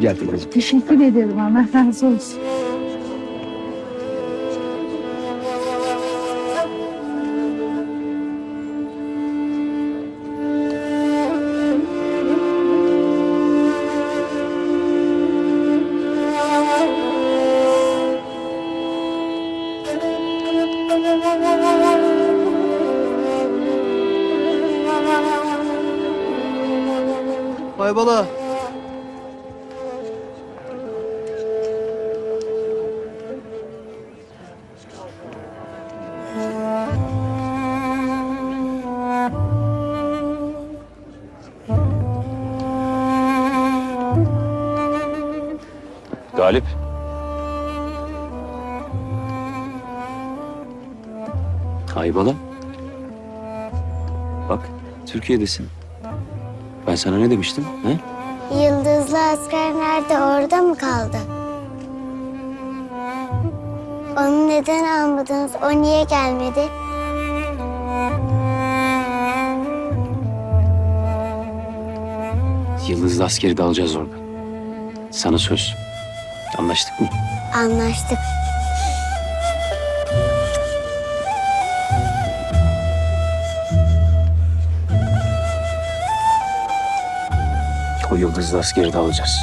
Gel Tülay'cığım. Teşekkür ederim. Allah razı olsun. Baybala. Galip. Aybala. Bak Türkiye'desin. Ben sana ne demiştim? He? Yıldızlı asker nerede? Orada mı kaldı? Onu neden almadınız? O niye gelmedi? Yıldızlı askeri de alacağız orada. Sana söz. Anlaştık mı? Anlaştık. O yıldızlı askeri de alacağız.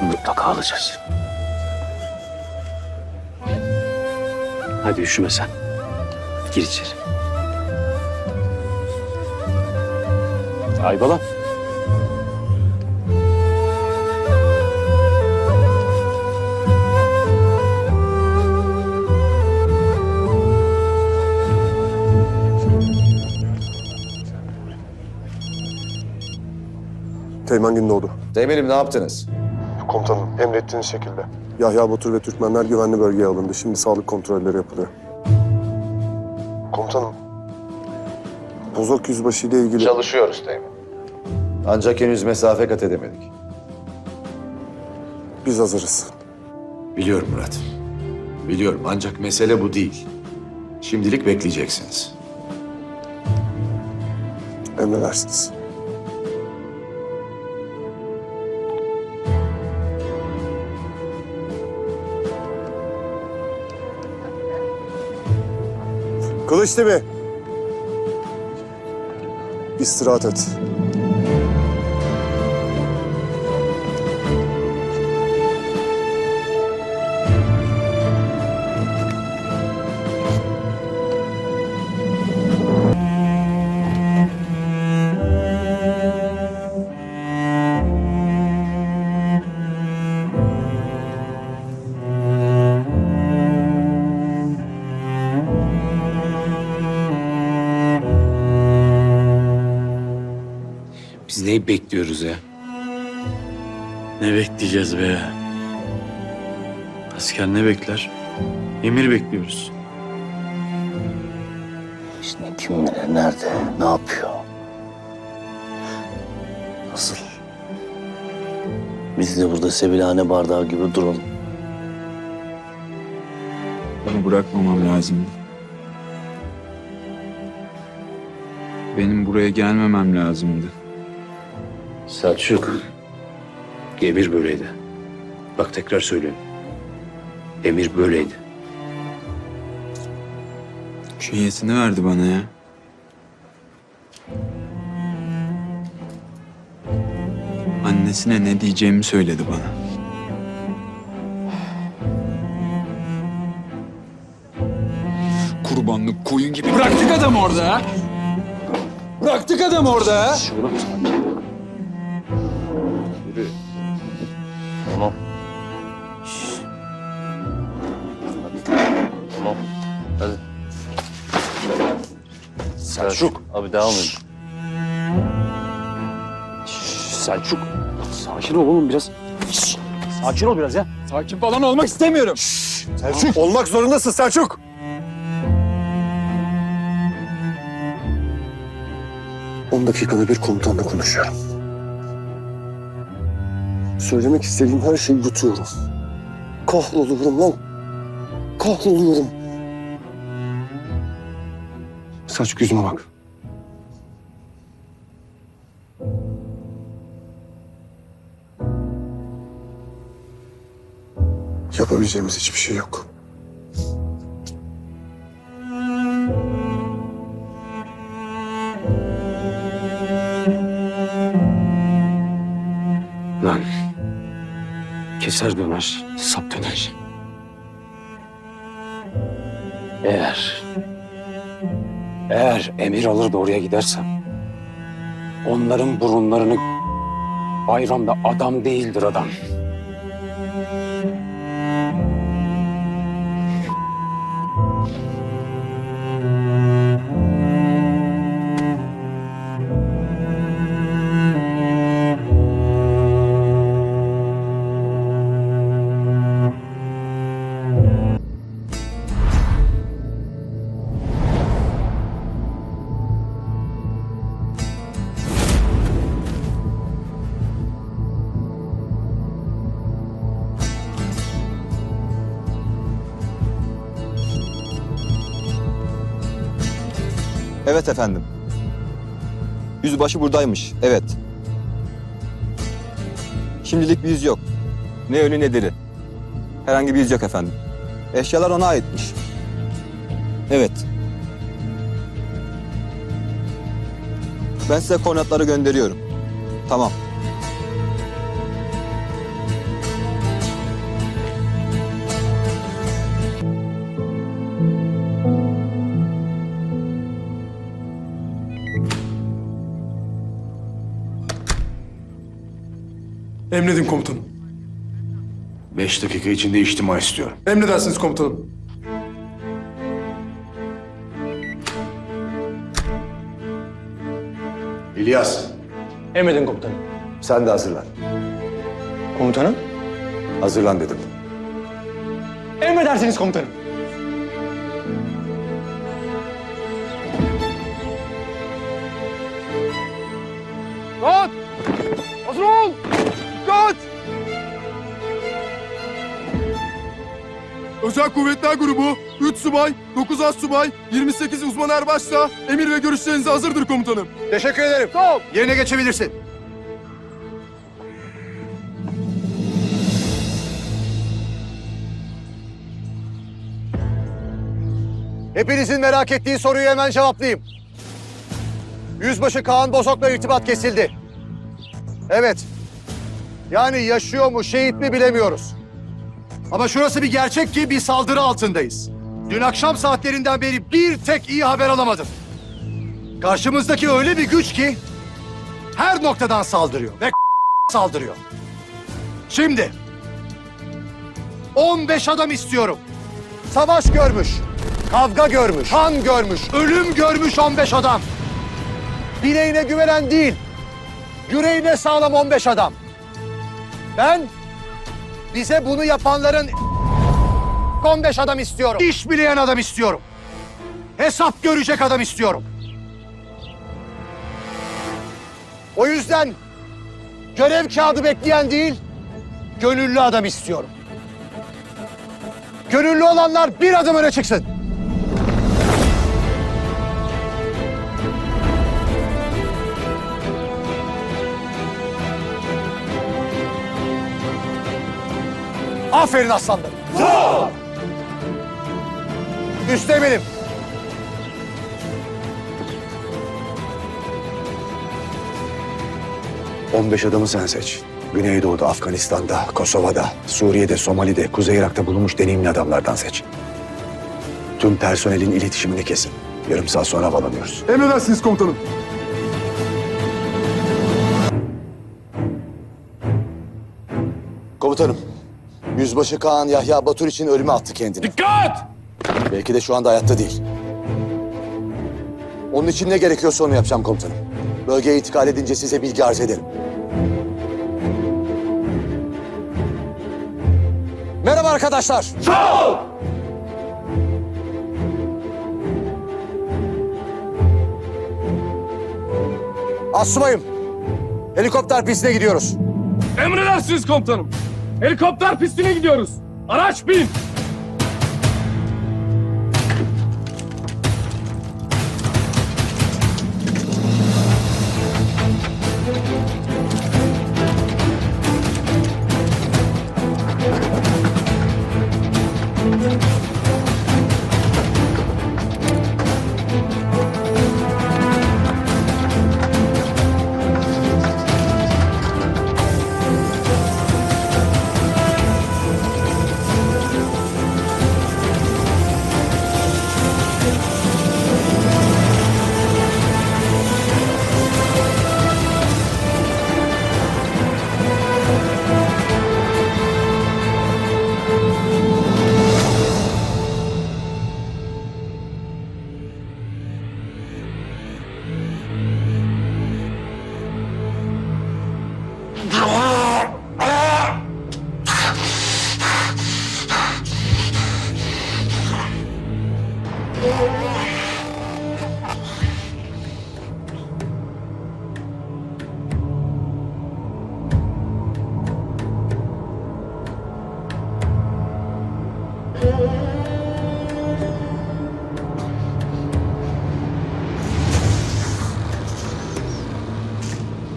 Mutlaka alacağız. Hadi üşüme sen. Gir içeri. Aybala. Teğmen Gündoğdu. Teğmenim ne yaptınız? Komutanım, emrettiğiniz şekilde. Yahya Batur ve Türkmenler güvenli bölgeye alındı. Şimdi sağlık kontrolleri yapılıyor. Komutanım, Bozok Yüzbaşı ile ilgili... Çalışıyoruz Teğmen. Ancak henüz mesafe kat edemedik. Biz hazırız. Biliyorum Murat. Biliyorum ancak mesele bu değil. Şimdilik bekleyeceksiniz. Emredersiniz. Kılıç mi? İstirahat et. Neyi bekliyoruz ya? Ne bekleyeceğiz be? Asker ne bekler? Emir bekliyoruz. İşte kim bilir nerede, ne yapıyor? Nasıl? Biz de burada sebilhane bardağı gibi duralım. Bunu bırakmamam lazım. Benim buraya gelmemem lazımdı. Selçuk. Emir böyleydi. Bak tekrar söylüyorum. Emir böyleydi. Künyesini verdi bana ya. Annesine ne diyeceğimi söyledi bana. Kurbanlık koyun gibi bıraktık adam orada. Bıraktık adam orada. Selçuk. Abi devam edin. Selçuk. Sakin ol oğlum biraz. Sakin ol biraz ya. Sakin falan olmak istemiyorum. Selçuk! Olmak zorundasın Selçuk! On dakikada bir komutanla konuşuyorum. Söylemek istediğim her şeyi yutuyorum. Kahroluyorum lan. Kahroluyorum. Saç yüzüme bak. Yapabileceğimiz hiçbir şey yok. Keser döner, sap döner. Eğer... Eğer emir alır da oraya gidersem... Onların burunlarını... Bayramda adam değildir adam. Evet efendim. Yüzbaşı buradaymış. Evet. Şimdilik bir yüz yok. Ne ölü ne diri. Herhangi bir yüz yok efendim. Eşyalar ona aitmiş. Evet. Ben size koordinatları gönderiyorum. Tamam. Emredin komutanım. Beş dakika içinde içtima istiyorum. Emredersiniz komutanım. İlyas, Emredin komutanım. Sen de hazırlan. Komutanım. Hazırlan dedim. Emredersiniz komutanım. Rahat! Hazır ol! Özel Kuvvetler Grubu 3 subay, 9 az subay, 28 uzman erbaşsa emir ve görüşlerinize hazırdır komutanım. teşekkür ederim. Tamam. Yerine geçebilirsin. Hepinizin merak ettiği soruyu hemen cevaplayayım. Yüzbaşı Kaan Bozok'la irtibat kesildi. Evet. Yani yaşıyor mu, şehit mi bilemiyoruz. Ama şurası bir gerçek ki bir saldırı altındayız. Dün akşam saatlerinden beri bir tek iyi haber alamadım. Karşımızdaki öyle bir güç ki her noktadan saldırıyor ve saldırıyor. Şimdi 15 adam istiyorum. Savaş görmüş, kavga görmüş, kan görmüş, ölüm görmüş 15 adam. Bileğine güvenen değil, yüreğine sağlam 15 adam. Ben bize bunu yapanların 15 adam istiyorum. İş bileyen adam istiyorum. Hesap görecek adam istiyorum. O yüzden görev kağıdı bekleyen değil, gönüllü adam istiyorum. Gönüllü olanlar bir adım öne çıksın. Aferin aslanlarım. Üst emirim. On beş adamı sen seç. Güneydoğu'da, Afganistan'da, Kosova'da, Suriye'de, Somali'de, Kuzey Irak'ta bulunmuş deneyimli adamlardan seç. Tüm personelin iletişimini kesin. Yarım saat sonra havalanıyoruz. Emredersiniz komutanım. Komutanım. Yüzbaşı Kaan Yahya Batur için ölüme attı kendini. Dikkat! Belki de şu anda hayatta değil. Onun için ne gerekiyorsa onu yapacağım komutanım. Bölgeye intikal edince size bilgi arz ederim. Merhaba arkadaşlar. Sağ ol. Asubayım. Helikopter pistine gidiyoruz. Emredersiniz komutanım. Helikopter pistine gidiyoruz. Araç bin.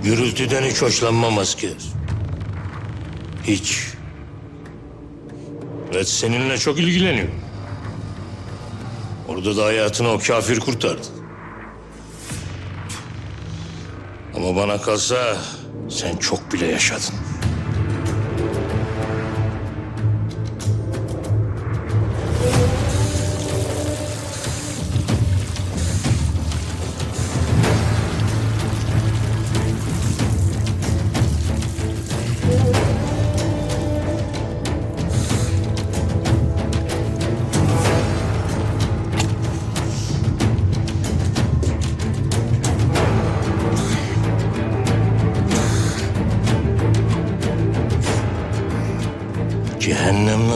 Gürültüden hiç hoşlanmam asker. Hiç. Ve seninle çok ilgileniyorum. Orada da hayatını o kafir kurtardı. Ama bana kalsa sen çok bile yaşadın.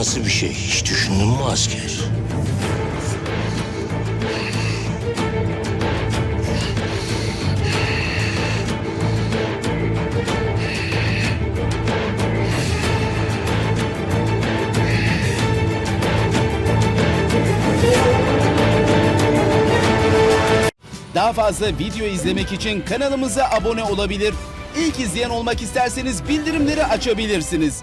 Nasıl bir şey? Hiç düşündün mü asker? Daha fazla video izlemek için kanalımıza abone olabilir. İlk izleyen olmak isterseniz bildirimleri açabilirsiniz.